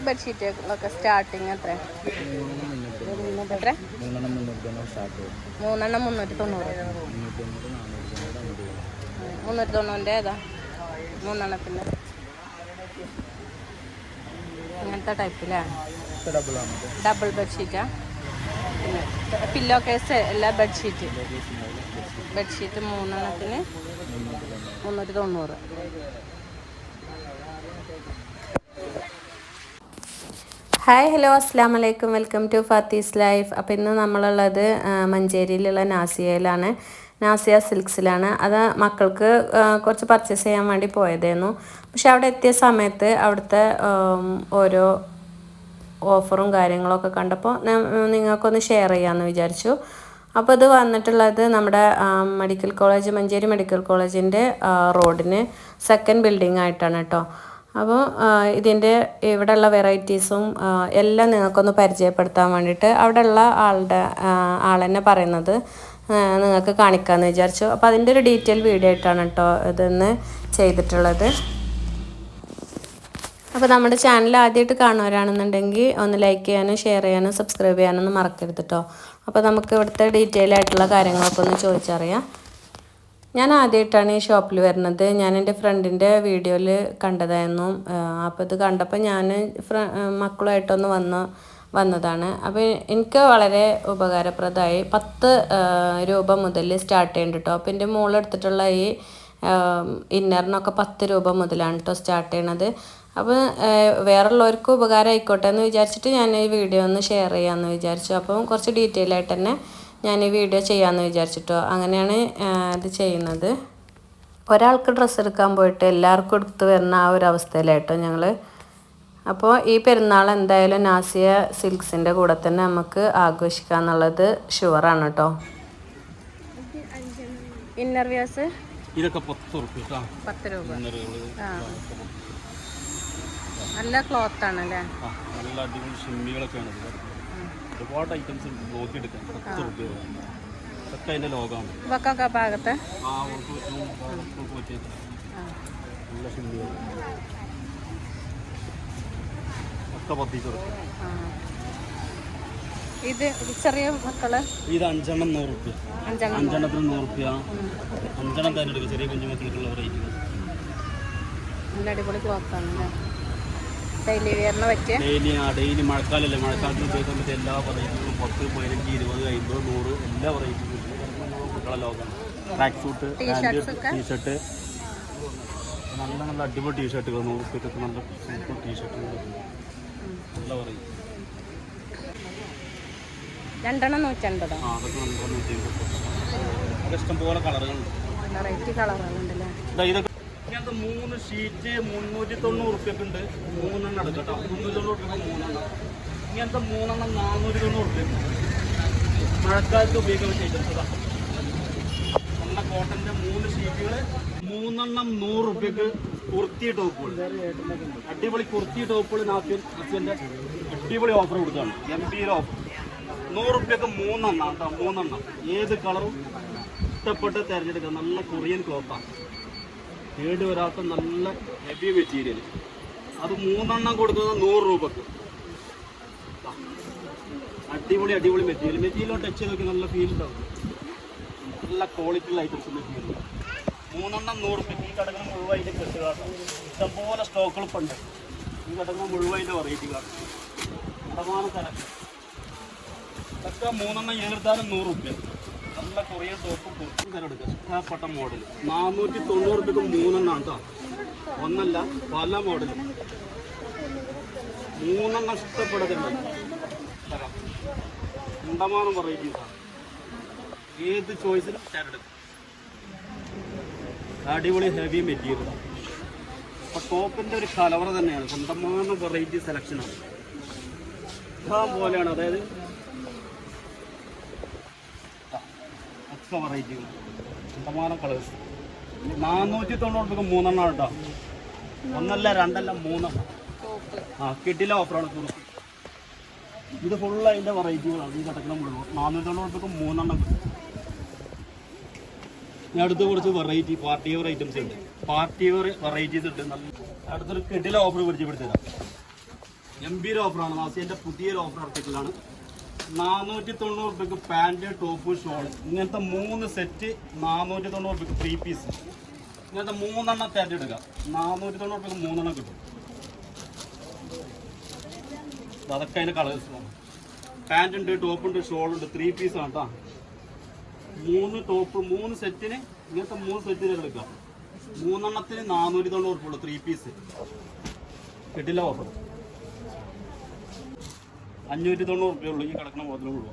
ഈ സ്റ്റാർട്ടിങ് എത്ര മൂന്നെണ്ണം മുന്നൂറ്റി തൊണ്ണൂറ്. മുന്നൂറ്റി തൊണ്ണൂറിന്റെ ഏതാ? മൂന്നെണ്ണത്തിന്റെ. അങ്ങനത്തെ ഇത് ഡബിൾ ബെഡ്ഷീറ്റാ പില്ലോ കേസ് എല്ലാ ബെഡ്ഷീറ്റ് ബെഡ്ഷീറ്റ് മൂന്നെണ്ണത്തിന് മുന്നൂറ്റി തൊണ്ണൂറ്. ഹായ് ഹലോ അസ്സാം വലൈക്കും വെൽക്കം ടു ഫാത്തീസ് ലൈഫ് അപ്പോൾ ഇന്ന് നമ്മളുള്ളത് മഞ്ചേരിയിലുള്ള നാസിയയിലാണ് നാസിയ സിൽക്സിലാണ്. അത് മക്കൾക്ക് കുറച്ച് പർച്ചേസ് ചെയ്യാൻ വേണ്ടി പോയതായിരുന്നു. പക്ഷെ അവിടെ എത്തിയ സമയത്ത് അവിടുത്തെ ഓരോ ഓഫറും കാര്യങ്ങളൊക്കെ കണ്ടപ്പോൾ നിങ്ങൾക്കൊന്ന് ഷെയർ ചെയ്യാമെന്ന് വിചാരിച്ചു. അപ്പോൾ ഇത് വന്നിട്ടുള്ളത് നമ്മുടെ മെഡിക്കൽ കോളേജ് മഞ്ചേരി മെഡിക്കൽ കോളേജിന്റെ റോഡിന് സെക്കൻഡ് ബിൽഡിംഗ് ആയിട്ടാണ് കേട്ടോ. അപ്പോൾ ഇതിന്റെ ഇവിടെയുള്ള വെറൈറ്റീസും എല്ലാം നിങ്ങൾക്കൊന്ന് പരിചയപ്പെടുത്താൻ വേണ്ടിയിട്ട് അവിടെയുള്ള ആളുടെ ആളെന്നെ പറയുന്നത് നിങ്ങൾക്ക് കാണിക്കാമെന്ന് വിചാരിച്ചു. അപ്പോൾ അതിന്റെ ഒരു ഡീറ്റെയിൽ വീഡിയോ ആയിട്ടാണ് കേട്ടോ ഇതൊന്ന് ചെയ്തിട്ടുള്ളത്. അപ്പോൾ നമ്മുടെ ചാനൽ ആദ്യമായിട്ട് കാണുന്നവരാണെന്നുണ്ടെങ്കിൽ ഒന്ന് ലൈക്ക് ചെയ്യാനും ഷെയർ ചെയ്യാനും സബ്സ്ക്രൈബ് ചെയ്യാനൊന്നും മറക്കരുത് കേട്ടോ. അപ്പോൾ നമുക്ക് ഇവിടുത്തെ ഡീറ്റെയിൽ ആയിട്ടുള്ള കാര്യങ്ങളൊക്കെ ഒന്ന് ചോദിച്ചറിയാം. ഞാൻ ആദ്യമായിട്ടാണ് ഈ ഷോപ്പിൽ വരുന്നത്. ഞാൻ എന്റെ ഫ്രണ്ടിന്റെ വീഡിയോയിൽ കണ്ടതായിരുന്നു. അപ്പോൾ ഇത് കണ്ടപ്പോൾ ഞാൻ മക്കളുമായിട്ടൊന്ന് വന്ന് വന്നതാണ്. അപ്പോൾ എനിക്ക് വളരെ ഉപകാരപ്രദമായി പത്ത് രൂപ മുതൽ സ്റ്റാർട്ട് ചെയ്യുന്നുണ്ട് കേട്ടോ അപ്പോൾ എന്റെ മോളെടുത്തിട്ടുള്ള ഈ ഇന്നറിനൊക്കെ പത്ത് രൂപ മുതലാണ് കേട്ടോ സ്റ്റാർട്ട് ചെയ്യണത്. അപ്പോൾ വേറുള്ളവർക്ക് ഉപകാരം ആയിക്കോട്ടെ എന്ന് വിചാരിച്ചിട്ട് ഞാൻ ഈ വീഡിയോ ഒന്ന് ഷെയർ ചെയ്യാമെന്ന് വിചാരിച്ചു. അപ്പം കുറച്ച് ഡീറ്റെയിൽ ആയിട്ട് തന്നെ ഞാൻ ഈ വീഡിയോ ചെയ്യാമെന്ന് വിചാരിച്ചിട്ടോ. അങ്ങനെയാണ് ഇത് ചെയ്യുന്നത്. ഒരാൾക്ക് ഡ്രസ്സ് എടുക്കാൻ പോയിട്ട് എല്ലാവർക്കും എടുത്ത് വരുന്ന ആ ഒരു അവസ്ഥയിലായിട്ടോ ഞങ്ങൾ അപ്പോൾ ഈ പെരുന്നാൾ എന്തായാലും നാസിയ സിൽക്സിന്റെ കൂടെ തന്നെ നമുക്ക് ആഘോഷിക്കുക എന്നുള്ളത് ഷുവറാണ് കേട്ടോ. ഇന്നർ വ്യാസ് ഇതൊക്കെ പത്ത് രൂപ. നല്ല ക്ലോത്ത് ആണല്ലേ? നല്ല അടിപൊളി ഷിമ്മികളൊക്കെയാണ് ഇത് ഒരുപാട് ഐറ്റംസ് നോക്കി എടുക്കാം പത്ത് റുപ്യ ഇതൊക്കെ അതിന്റെ ലോകമാണ്. ഇവക്കൊക്കെ ആ അവർക്ക് നല്ല ഒക്കെ പത്തിച്ച് ഇത് ചെറിയ മക്കൾ? ഇത് അഞ്ചെണ്ണം നൂറ് റുപ്യ അഞ്ചെണ്ണം. അഞ്ചെണ്ണത്തിന് നൂറ് റുപ്യ അഞ്ചെണ്ണം തന്നെ ചെറിയ കുഞ്ഞുമക്കൾക്കുള്ള റേറ്റ് നല്ല അടിപൊളി ക്ലോത്താണ് ഡെയിലി വെയറിന് പറ്റിയ? ഡെയിലി ആ ഡെയിലി മഴക്കാലല്ലേ? മഴക്കാലത്ത് ഉപയോഗിക്കാൻ പറ്റിയ എല്ലാ വെറൈറ്റികളും പത്ത് പതിനഞ്ച് ഇരുപത് അമ്പത് നൂറ് എല്ലാ വെറൈറ്റികളും ട്രാക്ക് സൂട്ട് ടീഷർട്ട് നല്ല നല്ല അടിപൊളി ടീഷർട്ടുകൾ നൂറ് റുപ്യക്കൊക്കെ നല്ല സൂപ്പർ ടീഷർട്ടുകൾ നല്ല വെറൈറ്റി രണ്ടെണ്ണം നൂറ്റൻപതോ? ആ അതൊക്കെ ഇഷ്ടംപോലെ കളറുകളുണ്ട്. വെറൈറ്റി കളറുകളുണ്ടല്ലേ? ഇതാ ഇതൊക്കെ ഇങ്ങനത്തെ മൂന്ന് ഷീറ്റ് മുന്നൂറ്റി തൊണ്ണൂറ് റുപ്യക്ക് ഉണ്ട്. മൂന്നെണ്ണം എടുക്കാം കേട്ടോ. മുന്നൂറ്റി തൊണ്ണൂറ് റുപ്യക്ക് മൂന്നെണ്ണം ഇങ്ങനത്തെ മൂന്നെണ്ണം നാനൂറ്റി തൊണ്ണൂറ് റുപ്യക്ക് മഴക്കാലത്ത് ഉപയോഗിക്കാൻ പറ്റിയ നമ്മുടെ കോട്ടന്റെ മൂന്ന് ഷീറ്റുകൾ മൂന്നെണ്ണം നൂറ് റുപ്യക്ക് കുർത്തി ടോപ്പുകൾ. അടിപൊളി കുർത്തി ടോപ്പുകൾ നാഫിയൻ അച്ഛന്റെ അടിപൊളി ഓഫർ കൊടുക്കുകയാണ്. എം പിയുടെ ഓഫർ നൂറ് റുപ്യക്ക് മൂന്നെണ്ണം കേട്ടോ മൂന്നെണ്ണം. ഏത് കളറും ഇഷ്ടപ്പെട്ട് തിരഞ്ഞെടുക്കുക. നല്ല കൊറിയൻ ക്ലോത്താണ് കേട് വരാത്ത നല്ല ഹെവി മെറ്റീരിയൽ അത് മൂന്നെണ്ണം കൊടുക്കുന്നത് നൂറ് രൂപക്ക്. അടിപൊളി അടിപൊളി മെറ്റീരിയൽ മെറ്റീരിയൽ ടച്ച് ചെയ്ത് നല്ല ഫീൽ ഉണ്ടാവും. നല്ല ക്വാളിറ്റി ഉള്ള ഐറ്റംസ് മെറ്റീരിയൽ മൂന്നെണ്ണം നൂറ് രൂപയ്ക്ക് ഈ കടകൾ മുഴുവതിന്റെ കെട്ടുകാട്ടോ ഇഷ്ടംപോലെ സ്റ്റോക്കുകൾ ഉണ്ട്. ഈ കടകൾ വെറൈറ്റി കാണും ശതമാനം തരം ഇതൊക്കെ മൂന്നെണ്ണം ഏതെടുത്താലും നൂറ് രൂപ. നല്ല കൊറിയൻ ടോപ്പും കുർത്തും തരം എടുക്കുക. ഇഷ്ടപ്പെട്ട മോഡൽ നാനൂറ്റി തൊണ്ണൂറ് രൂപയ്ക്ക് മൂന്നെണ്ണാണ് കേട്ടോ ഒന്നല്ല പല മോഡൽ മൂന്നെണ്ണം ഇഷ്ടപ്പെടുന്നുണ്ട്. തരാം. ഉണ്ടമാനം വെറൈറ്റീസാണ് ഏത് ചോയ്സിലും തരെടുക്കും അടിപൊളി ഹെവി മെറ്റീരിയൽ അപ്പോൾ ടോപ്പിന്റെ ഒരു കലവറ തന്നെയാണ്. സ്വന്തമാണ് വെറൈറ്റി സെലക്ഷനാണ് ഇഷ്ടം പോലെയാണ്. അതായത് ഒക്കെ വെറൈറ്റികൾ ശതമാനം കളേഴ്സ് നാനൂറ്റി തൊണ്ണൂറ് രൂപ മൂന്നെണ്ണം കേട്ടോ ഒന്നല്ല രണ്ടല്ല മൂന്നെണ്ണം. ആ കിട്ടില്ല ഓഫറാണ് കുറിച്ച് ഇത് ഫുൾ അതിന്റെ വെറൈറ്റികളാണ് ഈ കിടക്കുന്ന മുഴുവൻ. നാനൂറ്റി തൊണ്ണൂറ് രൂപ മൂന്നെണ്ണം ഞാൻ അടുത്ത് കുറച്ച് വെറൈറ്റി പാർട്ടി വെയർ ഐറ്റംസ് ഉണ്ട്. പാർട്ടി വെയർ വെറൈറ്റീസ് ഉണ്ട്. നല്ല അടുത്തൊരു കിട്ടില ഓഫർ പിടിച്ച് എം ഗംഭീര ഓഫറാണ് നാസിന്റെ പുതിയൊരു ഓഫർ ആർട്ടിക്കിളാണ് നാനൂറ്റി തൊണ്ണൂറ് രൂപയ്ക്ക് പാന്റ് ടോപ്പ് ഷോൾ ഇങ്ങനത്തെ മൂന്ന് സെറ്റ് നാനൂറ്റി തൊണ്ണൂറ് രൂപയ്ക്ക് ത്രീ പീസ് ഇങ്ങനത്തെ മൂന്നെണ്ണം തിരഞ്ഞെടുക്കുക നാനൂറ്റി തൊണ്ണൂറ് രൂപയ്ക്ക് മൂന്നെണ്ണം കിട്ടും. അതൊക്കെ അതിന്റെ കളേഴ്സ് പാന്റ് ഉണ്ട് ടോപ്പ് ഉണ്ട് ഷോൾ ഉണ്ട് ത്രീ പീസ് ആണ് കേട്ടോ മൂന്ന് ടോപ്പ് മൂന്ന് സെറ്റിന് ഇങ്ങനത്തെ മൂന്ന് സെറ്റ് തിരഞ്ഞെടുക്കുക മൂന്നെണ്ണത്തിന് നാനൂറ്റി തൊണ്ണൂറ് രൂപ ഉള്ളൂ ത്രീ പീസ് കിട്ടില്ല ഓഫർ അഞ്ഞൂറ്റി തൊണ്ണൂറ് റുപ്യ ഉള്ളൂ ഈ കിടക്കുന്ന മുതലുള്ളൂ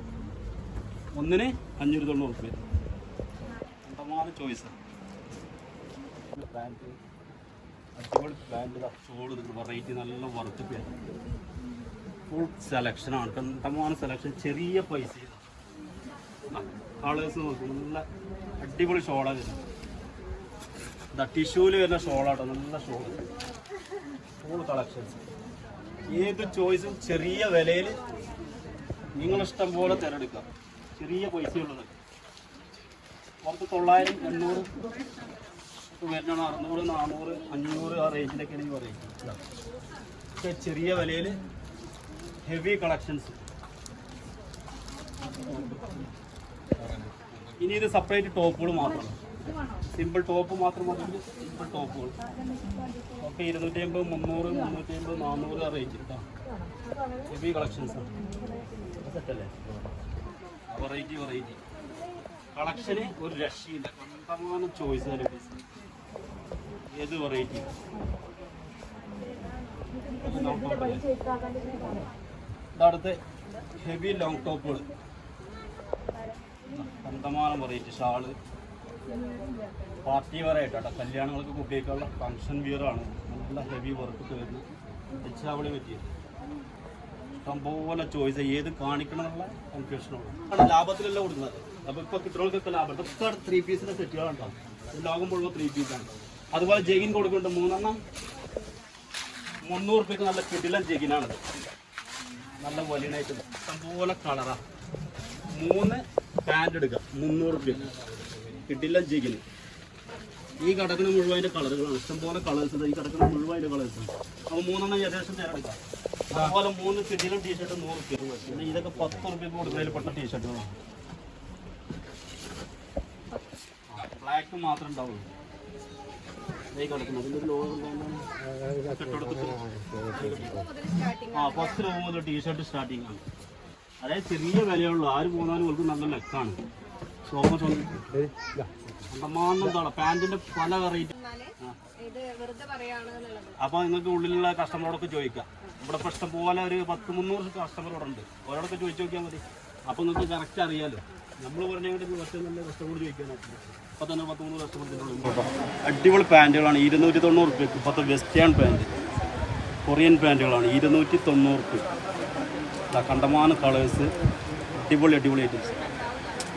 ഒന്നിന് അഞ്ഞൂറ്റി തൊണ്ണൂറ് റുപ്യ അന്തമാന ചോയ്സ്. പ്ലാന്റ് അടിപൊളി പ്ലാന്റ് ചൂട് വെറൈറ്റി നല്ല പാന്റ് ഫുൾ സെലക്ഷനാണ് കണ്ടമാന സെലക്ഷൻ ചെറിയ പൈസ കളേഴ്സ് നോക്കും. നല്ല അടിപൊളി ഷോളാണ് വരുന്നത്. ഇതാ ടിഷ്യൂൽ വരുന്ന ഷോളാട്ടോ നല്ല ഷോൾ ഫുൾ കളക്ഷൻസ് ഏത് ചോയ്സും ചെറിയ വിലയിൽ നിങ്ങളിഷ്ടം പോലെ തിരഞ്ഞെടുക്കാം. ചെറിയ പൈസയുള്ളത്. പുറത്ത് തൊള്ളായിരം എണ്ണൂറ് വരുന്ന അറുന്നൂറ് നാനൂറ് അഞ്ഞൂറ് ആ റേഞ്ചിലൊക്കെയാണ് ഈ പറയുന്നത്. ചെറിയ വിലയിൽ ഹെവി കളക്ഷൻസ് ഇനി ഇത് സെപ്പറേറ്റ് ടോപ്പുകൾ മാത്രമാണ് സിമ്പിൾ ടോപ്പ് മാത്രം മതി. സിമ്പിൾ ടോപ്പുകൾ. ഒക്കെ ഇരുന്നൂറ്റി അമ്പത് മുന്നൂറ് മുന്നൂറ്റി അമ്പത് നാനൂറ് ആ റേഞ്ച് കേട്ടോ ഹെവി കളക്ഷൻസ് വെറൈറ്റി വെറൈറ്റി കളക്ഷന് ഒരു രക്ഷയില്ല. കണ്ടമാനം ചോയ്സ് ഏത് വെറൈറ്റി ഇതടുത്ത് ഹെവി ലോങ് ടോപ്പുകൾ കണ്ടമാനം വെറൈറ്റി ഷാൾ. പാർട്ടി വെയർ കേട്ടോ. കല്യാണങ്ങൾക്ക് കുട്ടികൾക്കുള്ള ഫങ്ഷൻ വിയർ ആണ്. നല്ല ഹെവി വർക്ക് ഒക്കെ വരുന്നത് പറ്റിയ? ഇഷ്ടംപോലെ ചോയ്സ് ഏത് കാണിക്കണം എന്നുള്ള കൺഫ്യൂഷനുള്ള ലാഭത്തിലല്ല കൊടുക്കുന്നത്. അപ്പോൾ ഇപ്പോൾ കിട്ടുന്നവർക്കൊക്കെ ലാഭം ഇതൊക്കെ ത്രീ പീസിന്റെ സെറ്റുകളുണ്ടാവും ലോകം മുഴുവൻ ത്രീ പീസാണ് അതുപോലെ ജെഗിൻ കൊടുക്കുന്നുണ്ട്. മൂന്നെണ്ണം. മുന്നൂറ് റുപ്യക്ക് നല്ല കിടിലൻ ജെഗിനാണത് നല്ല വലിയനായിട്ട് ഇഷ്ടംപോലെ കളറാ മൂന്ന് പാന്റ് എടുക്കുക. മുന്നൂറ് റുപ്യ കിട്ടില്ല ജിഗിന് ഈ കിടക്കുന്ന മുഴുവൻ അതിന്റെ കളറുകളാണ്. ഇഷ്ടംപോലെ കളേഴ്സ് ഈ കിടക്കുന്ന മുഴുവൻ അതിന്റെ കളേഴ്സ് അപ്പോൾ മൂന്നെണ്ണം ഏകദേശം തിരഞ്ഞെടുക്കാം അതുപോലെ മൂന്ന് കിടിലൻ ടീഷർട്ട് നൂറ് റുപ്യ പിന്നെ ഇതൊക്കെ പത്ത് റുപ്യക്ക് കൊടുക്കുന്നതിൽ പെട്ട ടീഷർട്ടുകളാണ് ബ്ലാക്ക് മാത്രം ഉണ്ടാവുള്ളൂ. ആ പത്ത് രൂപ മുതൽ ടീഷർട്ട് സ്റ്റാർട്ടിങ് ആണ്. അതായത് ചെറിയ വിലയുള്ളൂ ആര് പോന്നാലും അവർക്ക് നല്ല ലെക്കാണ് പാന്റിന്റെ പല വെറൈറ്റി അപ്പോൾ നിങ്ങൾക്ക് ഉള്ളിലുള്ള കസ്റ്റമറോടൊക്കെ ചോദിക്കാം. ഇവിടെ പ്രശ്നം ഇഷ്ടം പോലെ ഒരു പത്ത് മുന്നൂറ് കസ്റ്റമർ ഇവിടെ ഉണ്ട്. ഓരോടൊക്കെ ചോദിച്ചു നോക്കിയാൽ മതി. അപ്പൊ നിങ്ങൾക്ക് കറക്റ്റ് അറിയാലോ. നമ്മൾ പറഞ്ഞാൽ കുറച്ച് നല്ല കസ്റ്റമർ ചോദിക്കാനായിട്ട് അപ്പോൾ തന്നെ പത്ത് മൂന്ന് കസ്റ്റമർ അടിപൊളി പാന്റുകളാണ് ഇരുന്നൂറ്റി തൊണ്ണൂറ് റുപ്യക്ക് ഇപ്പോഴത്തെ വെസ്റ്റേൺ പാന്റ് കൊറിയൻ പാന്റുകളാണ് ഇരുന്നൂറ്റി തൊണ്ണൂറ് കണ്ടമാന കണ്ടമാനം കളേഴ്സ് അടിപൊളി അടിപൊളി ഐറ്റംസ്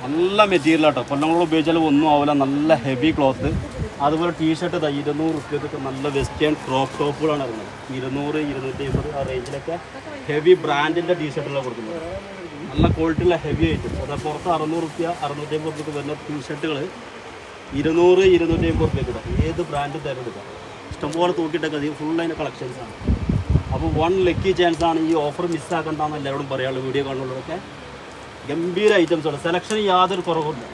നല്ല മെറ്റീരിയൽ ആട്ടോ. കൊല്ലങ്ങൾ ഉപയോഗിച്ചാൽ ഒന്നും ആവില്ല നല്ല ഹെവി ക്ലോത്ത് അതുപോലെ ടീഷർട്ട് ഇതാ ഇരുന്നൂറ് റുപ്യത്തൊക്കെ നല്ല വെസ്റ്റേൺ ക്രോപ്പ് ടോപ്പുകളാണ് ഇറങ്ങുന്നത്. ഇരുന്നൂറ് ഇരുന്നൂറ്റി അമ്പത് ആ റേഞ്ചിലൊക്കെ ഹെവി ബ്രാൻഡിന്റെ ടീഷർട്ടുകളാണ് കൊടുക്കുന്നത്. നല്ല ക്വാളിറ്റിയുള്ള ഹെവി ഐറ്റം അതായത് പുറത്ത് അറുന്നൂറ് റുപ്യ അറുന്നൂറ്റി അമ്പത് റുപ്യക്ക് വരുന്ന ടീഷർട്ടുകൾ ഇരുന്നൂറ് ഇരുന്നൂറ്റി അമ്പത് റുപ്യക്ക് ഇടാം. ഏത് ബ്രാൻഡ് തിരഞ്ഞെടുക്കാം ഇഷ്ടംപോലെ തൂക്കിയിട്ടൊക്കെ അധികം ഫുൾ അതിന്റെ കളക്ഷൻസ് ആണ്. അപ്പോൾ വൺ ലക്കി ചാൻസ് ആണ് ഈ ഓഫർ മിസ്സാക്കണ്ടെന്ന് എല്ലാവരോടും പറയാനുള്ളൂ. വീഡിയോ കാണുന്നവരൊക്കെ. ഗംഭീര ഐറ്റംസ് സെലക്ഷൻ യാതൊരു കുറവുമില്ല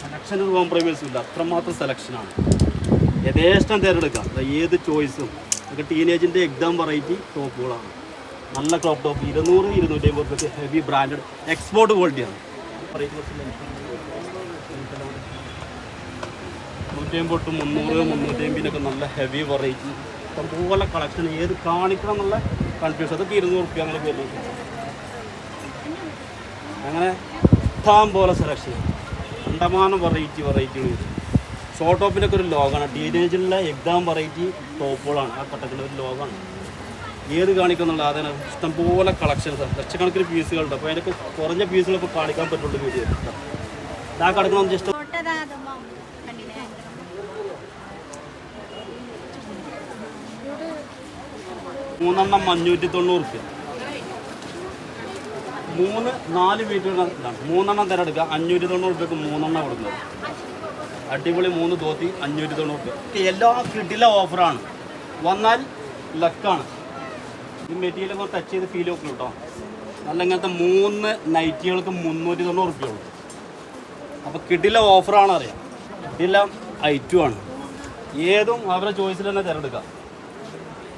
സെലക്ഷൻ കോംപ്രമൈസും ഇല്ല. അത്രമാത്രം സെലക്ഷനാണ് യഥേഷ്ടം തിരഞ്ഞെടുക്കാം. ഏത് ചോയ്സും ഒക്കെ ടീനേജിന്റെ എക്സാം വെറൈറ്റി ടോപ്പുകളാണ് നല്ല ക്രോപ്പ് ടോപ്പ് ഇരുന്നൂറ് ഇരുന്നൂറ്റി അമ്പത് റുപ്യ ഹെവി ബ്രാൻഡഡ് എക്സ്പോർട്ട് ക്വാളിറ്റിയാണ് നൂറ്റി അമ്പത് തൊട്ട് മുന്നൂറ് മുന്നൂറ്റി അമ്പതിനൊക്കെ നല്ല ഹെവി വെറൈറ്റി ഇഷ്ടംപോലെ കളക്ഷൻ ഏത് കാണിക്കണം എന്നുള്ള കൺഫ്യൂഷൻ അതൊക്കെ ഇരുന്നൂറ് റുപ്യ അങ്ങനെ വരുന്നത് അങ്ങനെ ഇഷ്ടം പോലെ സെലക്ഷൻ കണ്ടമാനം വെറൈറ്റി വെറൈറ്റികൾ ഷോർട്ട് ടോപ്പിനൊക്കെ ഒരു ലോഗാണ്. ടീനേജിലുള്ള എക്സാം വെറൈറ്റി ടോപ്പുകളാണ് ആ ഘട്ടത്തിന്റെ ഒരു ലോഗാണ്. ഏത് കാണിക്കുന്നുള്ള അതിന് ഇഷ്ടംപോലെ കളക്ഷൻസ് ലക്ഷക്കണക്കിന് പീസുകളുണ്ട് അപ്പോൾ അതിനൊക്കെ കുറഞ്ഞ പീസുകളൊക്കെ കാണിക്കാൻ പറ്റുള്ളൂ വീഡിയോ ഇതാ കിടക്കണം ജസ്റ്റ് മൂന്നെണ്ണം അഞ്ഞൂറ്റി തൊണ്ണൂറ് മൂന്ന് നാല് ഇതാണ്. മൂന്നെണ്ണം തിരഞ്ഞെടുക്കുക അഞ്ഞൂറ്റി തൊണ്ണൂറ് രൂപയ്ക്ക് മൂന്നെണ്ണം കൊടുക്കുന്നത്. അടിപൊളി മൂന്ന് ധോത്തി അഞ്ഞൂറ്റി തൊണ്ണൂറ് രൂപ എല്ലാ കിട്ടിലെ ഓഫറാണ് വന്നാൽ ലക്കാണ്. ഈ മെറ്റീരിയൽ കുറച്ച് ടച്ച് ചെയ്ത് ഫീൽ നോക്കും കേട്ടോ. നല്ല ഇങ്ങനത്തെ മൂന്ന് നൈറ്റികൾക്ക് മുന്നൂറ്റി തൊണ്ണൂറ് റുപ്യ ഉള്ളൂ. അപ്പോൾ കിട്ടില്ല ഓഫറാണ് അറിയാം. കിട്ടില്ല ഐറ്റുമാണ് ഏതും അവരുടെ ചോയ്സിൽ തന്നെ തിരഞ്ഞെടുക്കാം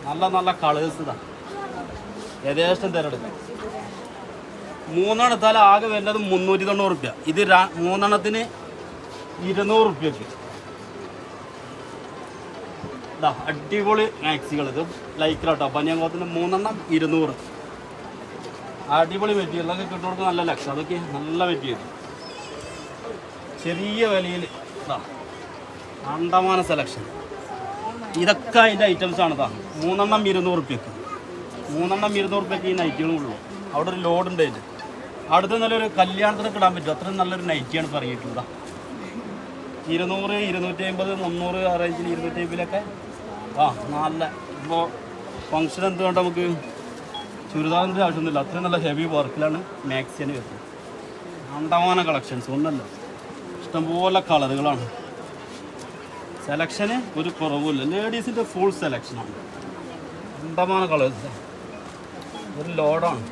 നല്ല നല്ല കളേഴ്സ് ഇതാണ് യഥേഷ്ടം തിരഞ്ഞെടുക്കാം മൂന്നെണ്ണം എടുത്താൽ ആകെ വരുന്നത് മുന്നൂറ്റി തൊണ്ണൂറ് റുപ്യ. ഇത് മൂന്നെണ്ണത്തിന് ഇരുന്നൂറ് റുപ്യക്ക്. അടിപൊളി മാക്സികൾ ഇത്. ലൈക്രാട്ടോ പനിയങ്കോത്തിന് മൂന്നെണ്ണം ഇരുന്നൂറ്. അടിപൊളി മെറ്റീരിയൽ അതൊക്കെ കിട്ടുന്നവർക്ക് നല്ല ലക്ഷം അതൊക്കെ നല്ല മെറ്റീരിയൽ ചെറിയ വിലയിൽ അണ്ടമാന സെലക്ഷൻ ഇതൊക്കെ അതിന്റെ ഐറ്റംസ് ആണ് ഇതാ മൂന്നെണ്ണം ഇരുന്നൂറ് റുപ്യക്ക്. മൂന്നെണ്ണം ഇരുന്നൂറ് റുപ്യക്ക് ഈ നൈറ്റുകളും അവിടെ ഒരു ലോഡ് ഉണ്ട് അതിന്റെ. അടുത്ത് നല്ലൊരു കല്യാണത്തിനൊക്കെ ഇടാൻ പറ്റും. അത്രയും നല്ലൊരു നൈറ്റിയാണ് പറഞ്ഞിട്ടുള്ളത്. ഇരുന്നൂറ് ഇരുന്നൂറ്റി അമ്പത് മുന്നൂറ് ആ റേഞ്ചിൽ ഇരുന്നൂറ്റി അമ്പതിലൊക്കെ ആ നല്ല. ഇപ്പോൾ ഫങ്ഷൻ എന്തുകൊണ്ട് നമുക്ക് ചുരിദാറിന്റെ ആവശ്യമൊന്നുമില്ല. അത്രയും നല്ല ഹെവി വർക്കിലാണ് മാക്സിന് വരുന്നത്. അണ്ടമാന കളക്ഷൻസ് ഒന്നല്ല ഇഷ്ടംപോലെ കളറുകളാണ്. സെലക്ഷന് ഒരു കുറവുമില്ല. ലേഡീസിന്റെ ഫുൾ സെലക്ഷനാണ് അണ്ടമാന കളേഴ്സ് ഒരു ലോഡാണ്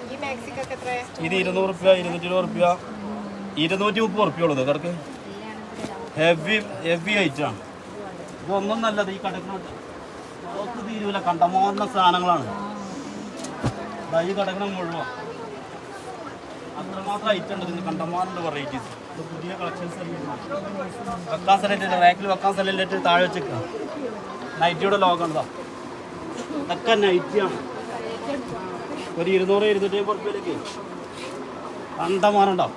ഇത് ഇരുന്നൂറ് റുപ്യ ഇരുന്നൂറ്റി ഇരുപത് റുപ്യ. ഇരുന്നൂറ്റി മുപ്പത് റുപ്യ ഉള്ളത് കിടക്ക് ഹെവി ഹെവി ഐറ്റാണ് ഇതൊന്നും നല്ലത്. ഈ കടക്കണോട്ട് തീരുവല്ല കണ്ടമാർന്ന സാധനങ്ങളാണ്. ഈ കടക്കണം മുഴുവൻ. അത്രമാത്രം ഐറ്റം ഉണ്ട് ഇതിന്. കണ്ടമാറിന്റെ വെറൈറ്റീസ് പുതിയ കളക്ഷൻസ് വെക്കാൻ സ്ഥലമില്ല റാക്കിൽ വെക്കാൻ സ്ഥലമില്ലിട്ട് താഴെ വെച്ചേക്കാം. നൈറ്റിയുടെ ലോകം ഉണ്ടോ ഇതൊക്കെ നൈറ്റിയാണ് ഒരു ഇരുന്നൂറ് ഇരുന്നൂറ്റി അമ്പത് റുപ്യയിലേക്ക് കണ്ടമാനുണ്ടാവും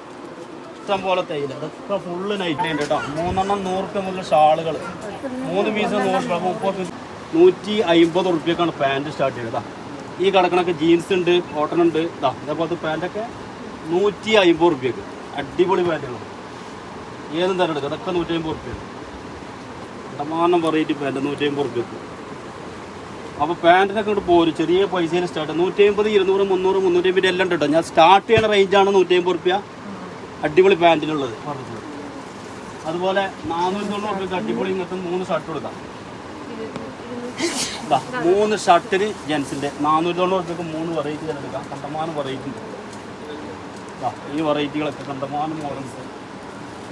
ഇഷ്ടം പോലെ തേയില ഇതൊക്കെ ഫുള്ള് നൈറ്റ് ഉണ്ട് കേട്ടോ. മൂന്നെണ്ണം നൂറ് റുപ്യ മുതൽ ഷാളുകൾ മൂന്ന് പീസ് നൂറ് മുപ്പത് നൂറ്റി അമ്പത് റുപ്യക്കാണ് പാന്റ് സ്റ്റാർട്ട് ചെയ്തത് ഈ കിടക്കണൊക്കെ ജീൻസ് ഉണ്ട് കോട്ടൺ ഉണ്ട്. ഇതാ ഇതേപോലത്തെ പാന്റൊക്കെ നൂറ്റി അമ്പത് റുപ്യക്ക് അടിപൊളി പാന്റുകൾ ഏതും തരം എടുക്കുക അതൊക്കെ നൂറ്റി അമ്പത് റുപ്യ കണ്ടമാനം വെറൈറ്റി പാന്റ് നൂറ്റി അമ്പത് റുപ്യക്ക് അപ്പോൾ പാന്റിനൊക്കെ ഇങ്ങോട്ട് പോരും. ചെറിയ പൈസയിൽ സ്റ്റാർട്ട് നൂറ്റി അമ്പത് ഇരുന്നൂറ് മുന്നൂറ് മുന്നൂറ്റി അമ്പത് എല്ലാം ഉണ്ട് കേട്ടോ ഞാൻ സ്റ്റാർട്ട് ചെയ്യുന്ന റേഞ്ചാണ് നൂറ്റി അമ്പത് റുപ്യ അടിപൊളി പാന്റിനുള്ളത് അതുപോലെ നാനൂറ്റി റുപ്യക്ക് അടിപൊളി ഇങ്ങനത്തെ മൂന്ന് ഷർട്ട് കൊടുക്കാം. മൂന്ന് ഷർട്ടിന് ജെൻസിന്റെ നാനൂറ്റി തൊണ്ണൂറ് റുപ്യക്ക് മൂന്ന് വെറൈറ്റി തന്നെ എടുക്കാം. കണ്ടമാനം വെറൈറ്റി ഈ വെറൈറ്റികളൊക്കെ കണ്ടമാനം മോഡൽസ്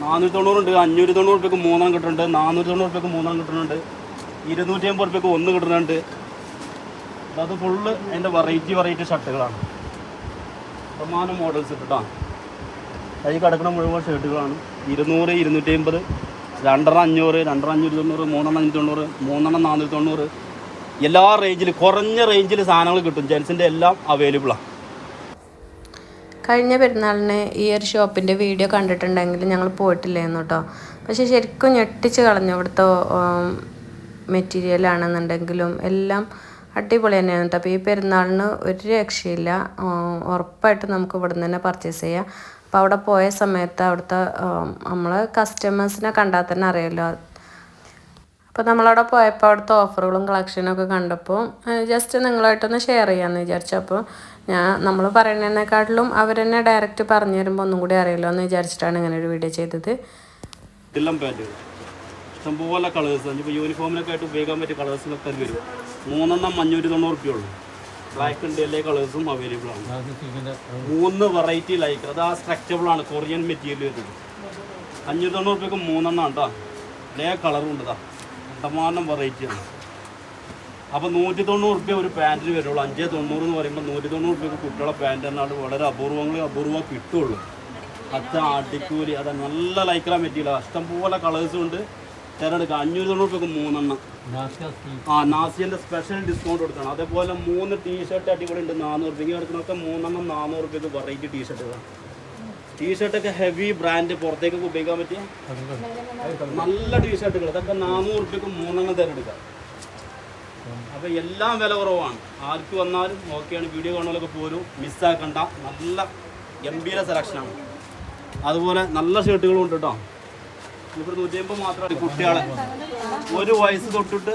നാനൂറ്റി തൊണ്ണൂറുണ്ട് അഞ്ഞൂറ്റി തൊണ്ണൂറ് റുപ്യക്ക് മൂന്നെണ്ണം കിട്ടുന്നുണ്ട് നാനൂറ്റി തൊണ്ണൂറ് റുപ്യക്ക് മൂന്നെണ്ണം കിട്ടുന്നുണ്ട് ഇരുന്നൂറ്റി അമ്പത് റുപ്യക്ക് ഒന്ന് കിട്ടുന്നുണ്ട് അത് ഫുള്ള് അതിന്റെ വെറൈറ്റി വെറൈറ്റി ഷർട്ടുകളാണ് സമാനം മോഡൽസ് ഇട്ടിട്ടാണ് അതിൽ കിടക്കുന്ന മുഴുവൻ ഷർട്ടുകളാണ് ഇരുന്നൂറ് ഇരുന്നൂറ്റി അമ്പത് രണ്ടെണ്ണം അഞ്ഞൂറ് രണ്ടെണ്ണം അഞ്ഞൂറ്റി തൊണ്ണൂറ് മൂന്നെണ്ണം അഞ്ഞൂറ്റി തൊണ്ണൂറ് മൂന്നെണ്ണം നാനൂറ്റി തൊണ്ണൂറ് എല്ലാ റേഞ്ചിൽ കുറഞ്ഞ റേഞ്ചിൽ സാധനങ്ങൾ കിട്ടും. ജെൻസിന്റെ എല്ലാം അവൈലബിളാണ് കഴിഞ്ഞ പെരുന്നാളിന് ഈ ഒരു ഷോപ്പിന്റെ വീഡിയോ കണ്ടിട്ടുണ്ടെങ്കിൽ ഞങ്ങൾ പോയിട്ടില്ലായിരുന്നു കേട്ടോ പക്ഷെ ശരിക്കും ഞെട്ടിച്ച് കളഞ്ഞു ഇവിടുത്തെ മെറ്റീരിയൽ ആണെന്നുണ്ടെങ്കിലും എല്ലാം അടിപൊളി തന്നെയാണ് കേട്ടോ. അപ്പോൾ ഈ പെരുന്നാളിന് ഒരു രക്ഷയില്ല. ഉറപ്പായിട്ട് നമുക്ക് ഇവിടെ നിന്ന് തന്നെ പർച്ചേസ് ചെയ്യാം. അപ്പോൾ അവിടെ പോയ സമയത്ത് അവിടുത്തെ നമ്മൾ കസ്റ്റമേഴ്സിനെ കണ്ടാൽ തന്നെ അറിയാമല്ലോ അപ്പോൾ നമ്മളവിടെ പോയപ്പോൾ അവിടുത്തെ ഓഫറുകളും കളക്ഷനും ഒക്കെ കണ്ടപ്പോൾ ജസ്റ്റ് നിങ്ങളായിട്ടൊന്ന് ഷെയർ ചെയ്യാമെന്ന് വിചാരിച്ചു. അപ്പോൾ ഞാൻ നമ്മൾ പറയുന്നതിനെക്കാട്ടിലും അവർ തന്നെ ഡയറക്റ്റ് പറഞ്ഞു തരുമ്പോൾ ഒന്നും കൂടി അറിയാമല്ലോ എന്ന് വിചാരിച്ചിട്ടാണ് ഇങ്ങനെ ഒരു വീഡിയോ ചെയ്തത്. എല്ലാം പോലെ കളേഴ്സ് ഇപ്പോൾ യൂണിഫോമിനൊക്കെ ആയിട്ട് ഉപയോഗിക്കാൻ പറ്റിയ കളേഴ്സിലൊക്കെ അത് വരും. മൂന്നെണ്ണം അഞ്ഞൂറ്റി തൊണ്ണൂറ് റുപ്യ ഉള്ളൂ. ബ്ലാക്ക് ഉണ്ട് എല്ലാ കളേഴ്സും അവൈലബിൾ ആണ്. മൂന്ന് വെറൈറ്റി ലൈക്ക് അത് ആ സ്ട്രക്ചബിൾ ആണ് കൊറിയൻ മെറ്റീരിയൽ വരുന്നത്. അഞ്ഞൂറ്റി തൊണ്ണൂറ് റുപ്യക്ക് മൂന്നെണ്ണം കേട്ടോ എല്ലാ കളറും ഉണ്ട് കേട്ടോ കണ്ടമാനം വെറൈറ്റിയാണ് അപ്പോൾ നൂറ്റി തൊണ്ണൂറ് റുപ്യ ഒരു പാന്റിന് വരുള്ളൂ. അഞ്ചേ തൊണ്ണൂറ് എന്ന് പറയുമ്പോൾ നൂറ്റി തൊണ്ണൂറ് റുപ്യക്ക് കുട്ടികളെ പാന്റ് എന്നാണ് വളരെ അപൂർവങ്ങൾ അപൂർവം കിട്ടുള്ളൂ. അച്ഛൻ അടിക്കൂലി അത് നല്ല ലൈക്ര മെറ്റീരിയൽ ഇഷ്ടംപോലെ കളേഴ്സും ഉണ്ട്. തിരഞ്ഞെടുക്കുക അഞ്ഞൂറ് തൊണ്ണൂറ് റുപ്യക്ക് മൂന്നെണ്ണം ആ നാസിയന്റെ സ്പെഷ്യൽ ഡിസ്കൗണ്ട് കൊടുക്കണം അതേപോലെ മൂന്ന് ടീഷർട്ട് അടിപൊളി ഉണ്ട് നാനൂറ് റുപ്യക്ക് എടുക്കണമൊക്കെ മൂന്നെണ്ണം നാനൂറ് രൂപയ്ക്ക് വെറൈറ്റി ടീഷർട്ടുകളാണ് ടീഷർട്ടൊക്കെ ഹെവി ബ്രാൻഡ് പുറത്തേക്കൊക്കെ ഉപയോഗിക്കാൻ പറ്റിയ നല്ല ടീഷർട്ടുകൾ ഇതൊക്കെ നാനൂറ് രൂപയ്ക്ക് മൂന്നെണ്ണം തിരഞ്ഞെടുക്കാം അപ്പോൾ എല്ലാം വില കുറവാണ്. ആർക്ക് വന്നാലും ഓക്കെയാണ് വീഡിയോ കാണുന്നവരൊക്കെ പോരും. മിസ്സാക്കണ്ട നല്ല ഗംഭീര സെലക്ഷനാണ് അതുപോലെ നല്ല ഷർട്ടുകളും ഉണ്ട് കേട്ടോ ഇപ്പോൾ നൂറ്റി മാത്രമല്ല കുട്ടികളെ. ഒരു വയസ്സ് തൊട്ടിട്ട്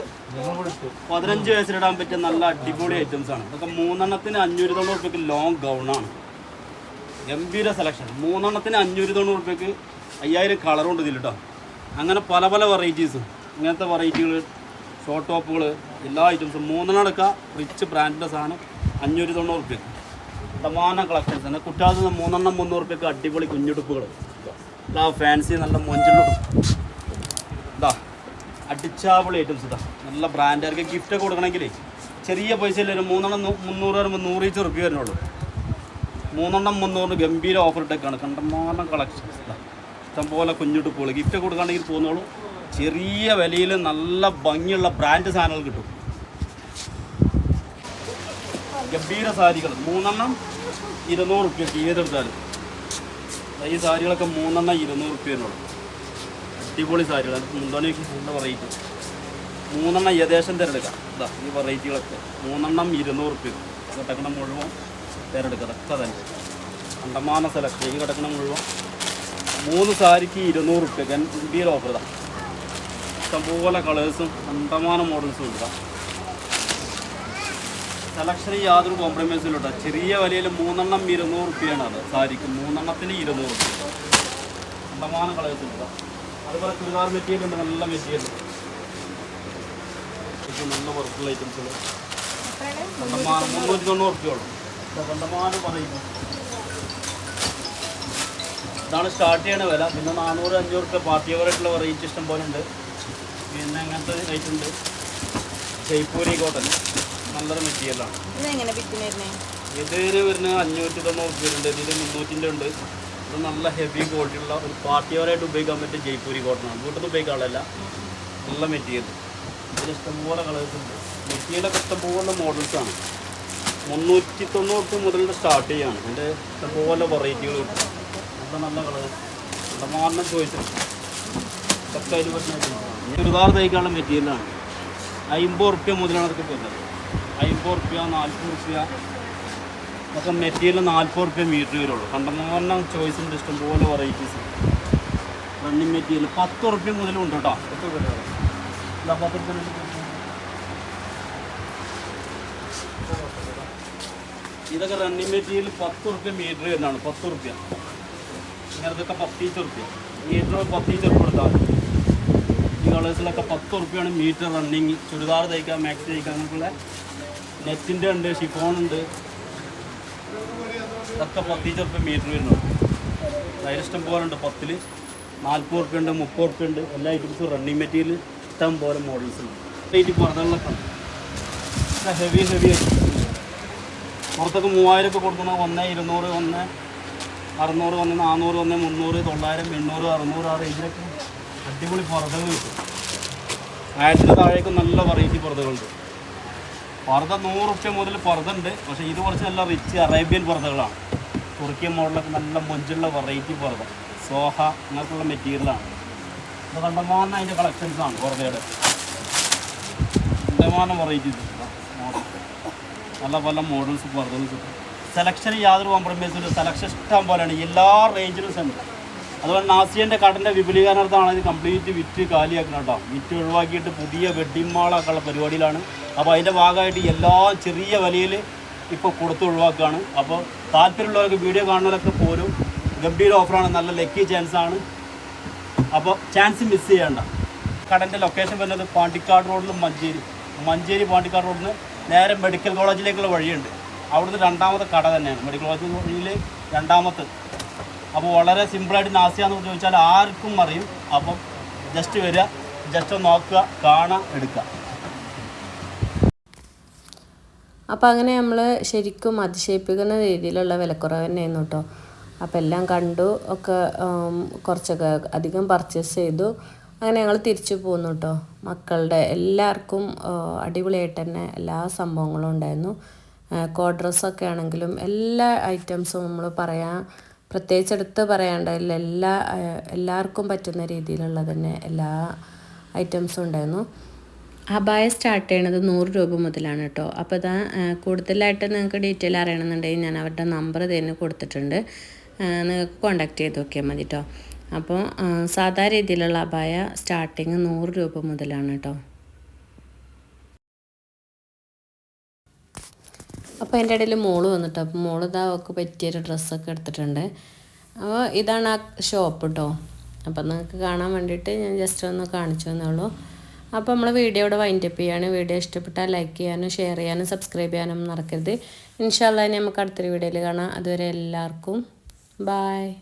പതിനഞ്ച് വയസ്സിലിടാൻ പറ്റിയ നല്ല അടിപൊളി ഐറ്റംസ് ആണ്. ഇതൊക്കെ മൂന്നെണ്ണത്തിന് അഞ്ഞൂറ് തൊണ്ണൂറ് റുപ്യക്ക് ലോങ് ഗൗണാണ് ഗംഭീര സെലക്ഷൻ മൂന്നെണ്ണത്തിന് അഞ്ഞൂറ് തൊണ്ണൂറ് റുപ്യക്ക് അയ്യായിരം കളറുണ്ട് ഇതിൽ കേട്ടോ അങ്ങനെ പല പല വെറൈറ്റീസും ഇങ്ങനത്തെ വെറൈറ്റികൾ ഷോർട്ട് ടോപ്പുകൾ എല്ലാ ഐറ്റംസും മൂന്നെണ്ണം എടുക്കുക റിച്ച് ബ്രാൻഡിന്റെ സാധനം അഞ്ഞൂറ്റി തൊണ്ണൂറ് ഉറുപ്പിക്ക് സമാന കളക്ഷൻസ് തന്നെ കുട്ടികൾക്ക് മൂന്നെണ്ണം മുന്നൂറ് റുപ്യക്ക് അടിപൊളി കുഞ്ഞുടുപ്പുകൾ ഇതാ ഫാൻസി നല്ല മൊഞ്ചുള്ള ഇതാ അടിച്ചാപൊളി ഐറ്റംസ് ഇതാ. നല്ല ബ്രാൻഡുകാർക്ക് ഗിഫ്റ്റ് കൊടുക്കണമെങ്കിൽ ചെറിയ പൈസയിൽ ഒരു മൂന്നെണ്ണം മുന്നൂറ് വരുമ്പോൾ നൂറ് ഇച്ച് റുപ്യ വരുന്നുള്ളൂ. മൂന്നെണ്ണം മുന്നൂറിന് ഗംഭീര ഓഫർ ഇട്ടേക്കാണ്. കണ്ടമാനം കളക്ഷൻസ് ഇതാ. ഇഷ്ടംപോലെ കുഞ്ഞുടുപ്പുകൾ ഗിഫ്റ്റ് കൊടുക്കുകയാണെങ്കിൽ പോകുന്നോളൂ ചെറിയ വിലയിൽ നല്ല ഭംഗിയുള്ള ബ്രാൻഡ് സാധനങ്ങൾ കിട്ടും. ഗംഭീര സാരികൾ. മൂന്നെണ്ണം ഇരുന്നൂറ് റുപ്യ ഏതെടുത്താലും. ഈ സാരികളൊക്കെ മൂന്നെണ്ണം ഇരുന്നൂറ് റുപ്യ വരുന്നുള്ളൂ അടിപൊളി സാരികൾ മുന്തോണിക്ക് നല്ല വെറൈറ്റി മൂന്നെണ്ണം ഏകദേശം തിരഞ്ഞെടുക്കാം. ഇതാ ഈ വെറൈറ്റികളൊക്കെ മൂന്നെണ്ണം ഇരുന്നൂറ് റുപ്യ കിടക്കണം മുഴുവൻ തിരഞ്ഞെടുക്കുക അതൊക്കെ തന്നെ. കണ്ടമാന സെലക്ഷൻ ഈ കിടക്കണം മുഴുവൻ മൂന്ന് സാരിക്ക് ഇരുന്നൂറ് റുപ്യ ഗംഭീര ഓഫർ ഇതാ. ഇഷ്ടംപോലെ കളേഴ്സും കണ്ടമാന മോഡൽസും ഉണ്ട് ഇതാ. സെലക്ഷന് യാതൊരു കോംപ്രമൈസും ഇല്ല ചെറിയ വിലയിൽ മൂന്നെണ്ണം ഇരുന്നൂറ് റുപ്യാണ് അത്. സാരിക്ക് മൂന്നെണ്ണത്തിന് ഇരുന്നൂറ് റുപ്യ. കണ്ടമാന കളയത്തില്ല അതുപോലെ ചുരിദാർ മെറ്റീരിയൽ ഉണ്ട്. നല്ല മെറ്റീരിയൽ നല്ല വർക്കുള്ള ഐറ്റംസ് കണ്ടമാനം മുന്നൂറ്റി തൊണ്ണൂറ് റുപ്യോളം കണ്ടമാനം പറയുന്നു. ഇതാണ് സ്റ്റാർട്ട് ചെയ്യണ വില. പിന്നെ നാനൂറ് അഞ്ഞൂറ് റുപ്യ പാർട്ടി ഓവറായിട്ടുള്ള വെറൈറ്റി ഇഷ്ടം പോലെ ഉണ്ട്. പിന്നെ അങ്ങനത്തെ റേറ്റ് ഉണ്ട്? ജയ്പൂരി കോട്ടൺ നല്ലൊരു മെറ്റീരിയലാണ്. ഇതെങ്ങനെ ബിറ്റ് വരുന്നേ? ഇതിന് വരുന്ന അഞ്ഞൂറ്റി തൊണ്ണൂറ് ഉണ്ട് ഇതിൽ മുന്നൂറ്റിന്റെ ഉണ്ട്. ഇത് നല്ല ഹെവി ക്വാളിറ്റി ഉള്ള ഒരു പാർട്ടി വെയറായിട്ട് ഉപയോഗിക്കാൻ പറ്റിയ ജയ്പൂരി കോട്ടനാണ് വീട്ടിൽ നിന്ന് ഉപയോഗിക്കാനുള്ളതല്ല നല്ല മെറ്റീരിയൽ. ഇതിൽ ഇഷ്ടംപോലെ കളേഴ്സ് ഉണ്ട്. മെറ്റീരിയലൊക്കെ ഇഷ്ടംപോലെ മോഡൽസാണ് മുന്നൂറ്റി തൊണ്ണൂറ് മുതൽ സ്റ്റാർട്ട് ചെയ്യാണ്. ഇതിന്റെ ഇഷ്ടംപോലെ വെറൈറ്റികൾ കിട്ടും നല്ല നല്ല കളേഴ്സ് വരുന്ന ഒരുപാട് ആണ്. ചുരിദാർ തയ്ക്കാനുള്ള മെറ്റീരിയലാണ്. അമ്പത് ഉറുപ്പ്യ മുതലാണ് അതൊക്കെ വരുന്നത്. അമ്പത് റുപ്യ നാൽപ്പത് റുപ്യ ഒക്കെ മെറ്റീരിയൽ നാൽപ്പത് റുപ്യ മീറ്റർ വരുള്ളൂ. കണ്ടമാനം ചോയ്സ് ഉണ്ട്. ഇഷ്ടംപോലെ വെറൈറ്റീസ് റണ്ണിങ് മെറ്റീരിയൽ പത്ത് റുപ്യ മുതലും ഉണ്ട് കേട്ടോ ഇതാ പത്ത് റുപ്യ ഇതൊക്കെ റണ്ണിങ് മെറ്റീരിയൽ പത്ത് റുപ്യ മീറ്റർ വരുന്നതാണ്. പത്ത് റുപ്യ ഇങ്ങനത്തൊക്കെ പത്തീച്ച് റുപ്യ മീറ്റർ പത്തീച്ച് റുപ്യ കൊടുത്താൽ മതി. ഈ കളേഴ്സിലൊക്കെ പത്ത് റുപ്യാണ് മീറ്റർ റണ്ണിങ് ചുരിദാർ തയ്ക്കാം മാക്സി തയ്ക്കാം അങ്ങനെയുള്ള നെറ്റിന്റെ ഉണ്ട് ഷിഫോൺ ഉണ്ട്. ഇതൊക്കെ പത്തിച്ച് ഉറുപ്പ്യ മീറ്റർ വരുന്നുണ്ട് അതിൽ ഇഷ്ടം പോലെ ഉണ്ട് പത്തിൽ നാൽപ്പത് ഉറുപ്പ്യ ഉണ്ട് മുപ്പത് ഉറുപ്പ്യ ഉണ്ട്. എല്ലാ ഐറ്റംസും റണ്ണിങ് മെറ്റീരിയൽ ഇഷ്ടം പോലെ മോഡൽസ് ഉണ്ട്. റേറ്റ് പുറത്തുള്ളൊക്കെ ഉണ്ട്. ഹെവി ഹെവി പുറത്തൊക്കെ മൂവായിരം ഒക്കെ കൊടുക്കുന്ന ഒന്ന് ഇരുന്നൂറ് ഒന്ന് അറുന്നൂറ് ഒന്ന് നാനൂറ് ഒന്ന് മുന്നൂറ് തൊള്ളായിരം എണ്ണൂറ് അറുന്നൂറ് ആ റേഞ്ചിലൊക്കെ അടിപൊളി പുറത്തുകൾ കിട്ടും. ആയിരത്തിന് താഴേക്ക് നല്ല വെറൈറ്റി പുറത്തുകളുണ്ട്. പുറത്ത് നൂറ് റുപ്യ മുതൽ പുറത്തുണ്ട് പക്ഷേ ഇത് കുറച്ച് നല്ല റിച്ച് അറേബ്യൻ പുറത്തുകളാണ്. തുർക്കിയൻ മോഡലൊക്കെ നല്ല മൊഞ്ചുള്ള വെറൈറ്റി പുറത്ത്. സോഹ അങ്ങനെയൊക്കെയുള്ള മെറ്റീരിയലാണ് ഇത് കണ്ടമാനം അതിന്റെ കളക്ഷൻസാണ് പുറത്തേടെ കണ്ടമാനം വെറൈറ്റീസ് നല്ല പല മോഡൽസ് പുറത്തുകൾ കിട്ടും. സെലക്ഷന് യാതൊരു കോംപ്രമൈസും സെലക്ഷൻ ഇഷ്ടം പോലെയാണ്. എല്ലാ റേഞ്ചിലും ഉണ്ട് അതുപോലെ നാസിയന്റെ കടന്റെ വിപുലീകരണത്താണ് ഇത് കംപ്ലീറ്റ് വിറ്റ് കാലിയാക്കണം കേട്ടോ. വിറ്റ് ഒഴിവാക്കിയിട്ട് പുതിയ വെഡ്ഡിംഗ് മാളൊക്കെയുള്ള പരിപാടിയിലാണ്. അപ്പോൾ അതിന്റെ ഭാഗമായിട്ട് എല്ലാ ചെറിയ വിലയിൽ ഇപ്പോൾ കൊടുത്ത് ഒഴിവാക്കുകയാണ്. അപ്പോൾ താല്പര്യമുള്ളവർക്ക് വീഡിയോ കാണുന്നവരൊക്കെ പോരും ഗംഭീര ഓഫറാണ്. നല്ല ലക്കി ചാൻസ് ആണ്. അപ്പോൾ ചാൻസ് മിസ് ചെയ്യേണ്ട. കടന്റെ ലൊക്കേഷൻ വരുന്നത് പാണ്ടിക്കാട് റോഡിൽ മഞ്ചേരി. മഞ്ചേരി പാണ്ടിക്കാട് റോഡിൽ നേരെ മെഡിക്കൽ കോളേജിലേക്കുള്ള വഴിയുണ്ട്. അവിടുന്ന് രണ്ടാമത്തെ കട തന്നെയാണ്. മെഡിക്കൽ കോളേജ് രണ്ടാമത്തെ അപ്പോൾ വളരെ സിമ്പിളായിട്ട് നാസിയാന്ന് ചോദിച്ചാൽ ആർക്കും അറിയും. അപ്പം ജസ്റ്റ് വരിക ജസ്റ്റ് നോക്കുക കാണുക എടുക്കുക. അപ്പോൾ അങ്ങനെ നമ്മൾ ശരിക്കും അതിശയിപ്പിക്കുന്ന രീതിയിലുള്ള വിലക്കുറവ് തന്നെയായിരുന്നു കേട്ടോ. അപ്പോൾ എല്ലാം കണ്ടു ഒക്കെ കുറച്ചൊക്കെ അധികം പർച്ചേസ് ചെയ്തു. അങ്ങനെ ഞങ്ങൾ തിരിച്ചു പോന്നു കേട്ടോ. മക്കളുടെ എല്ലാവർക്കും അടിപൊളിയായിട്ട് തന്നെ എല്ലാ സംഭവങ്ങളും ഉണ്ടായിരുന്നു. കോഡ്രസ്സൊക്കെ ആണെങ്കിലും എല്ലാ ഐറ്റംസും നമ്മൾ പറയാൻ പ്രത്യേകിച്ച് എടുത്ത് പറയാണ്ടല്ല എല്ലാ എല്ലാവർക്കും പറ്റുന്ന രീതിയിലുള്ള തന്നെ എല്ലാ ഐറ്റംസും ഉണ്ടായിരുന്നു. അബായ സ്റ്റാർട്ട് ചെയ്യണത് നൂറ് രൂപ മുതലാണ് കേട്ടോ. അപ്പോൾ ഇതാ കൂടുതലായിട്ട് നിങ്ങൾക്ക് ഡീറ്റെയിൽ അറിയണമെന്നുണ്ടെങ്കിൽ ഞാൻ അവരുടെ നമ്പർ തന്നെ കൊടുത്തിട്ടുണ്ട്. നിങ്ങൾക്ക് കോണ്ടാക്ട് ചെയ്ത് നോക്കിയാൽ മതി കേട്ടോ. അപ്പോൾ സാധാ രീതിയിലുള്ള അബായ സ്റ്റാർട്ടിങ് നൂറ് രൂപ മുതലാണ് കേട്ടോ. അപ്പോൾ എന്റെ ഇടയിൽ മോൾ വന്നിട്ടോ അപ്പോൾ മോൾ ഇതാ അവൾക്ക് പറ്റിയൊരു ഡ്രസ്സൊക്കെ എടുത്തിട്ടുണ്ട്. അപ്പോൾ ഇതാണ് ആ ഷോപ്പ് കേട്ടോ അപ്പം നിങ്ങൾക്ക് കാണാൻ വേണ്ടിയിട്ട് ഞാൻ ജസ്റ്റ് ഒന്ന് കാണിച്ചു തന്നുള്ളൂ അപ്പോൾ നമ്മൾ വീഡിയോ ഇവിടെ വൈൻഡ് അപ്പ് വീഡിയോ ഇഷ്ടപ്പെട്ടാൽ ലൈക്ക് ചെയ്യാനും ഷെയർ ചെയ്യാനും സബ്സ്ക്രൈബ് ചെയ്യാനും മറക്കരുത്. ഇൻഷാല്ല നമുക്ക് അടുത്തൊരു വീഡിയോയിൽ കാണാം. അതുവരെ എല്ലാവർക്കും ബായ്